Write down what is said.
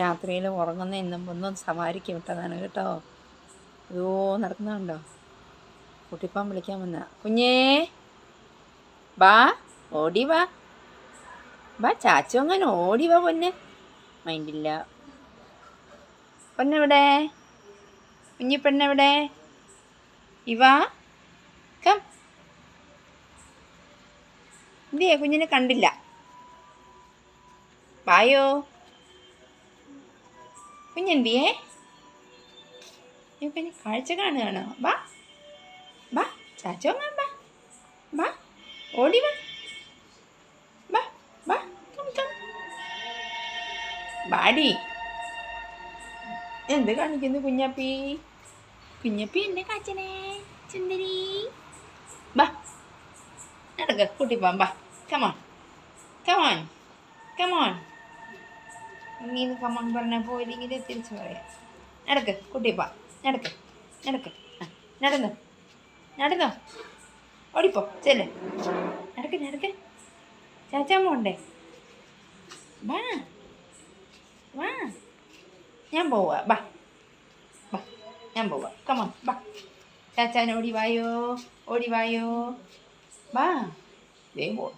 രാത്രിയിൽ ഉറങ്ങുന്ന ഇന്നും ഒന്നും സവാരിക്ക് വിട്ടതാണ് കേട്ടോ. അയ്യോ നടക്കുന്നുണ്ടോ? കുട്ടിപ്പം വിളിക്കാൻ വന്ന. കുഞ്ഞേ ബാ ഓടി വാ. ബാ ചാച്ചു അങ്ങനെ ഓടി വാ പൊന്നെ? മൈൻഡില്ല. പൊന്നെവിടെ? കുഞ്ഞിപ്പെണ്ണെവിടെ ഇവാ കം. എന്തിയെ കുഞ്ഞിനെ കണ്ടില്ല. വായോ കുഞ്ഞെന്തിയേ പിന്നെ കാഴ്ച കാണുകയാണോ. വാ. വാ ചാച്ചോ വാ. ബാ ഓടി വാ. വാ വാ കം കം. വാടി. എന്ത് കാണിക്കുന്നു കുഞ്ഞപ്പി? കുഞ്ഞപ്പി എന്നെ കാച്ചനെ ചുന്ദരി വാ. നടക്ക കൂട്ടിപ്പോവാം വാ. Come on come on come on നീ കമോൺ പറഞ്ഞ പോയില്ലെങ്കിൽ തിരിച്ചു പറയാം. നടക്ക് കുട്ടിപ്പാ നടക്ക് നടക്ക്. നടന്നു. നടന്നോ. ഓടിപ്പോ ചെല്ല്. നടക്ക് നടക്ക്. ചാച്ചാമ്മ ഉണ്ടേ വാ. വാ. ഞാൻ പോവാ. ബാ ബാ ഞാൻ പോവാ. കമോൺ ബാ ചാച്ചാൻ ഓടി വായോ ഓടി വായോ. വാ. ദേ പോ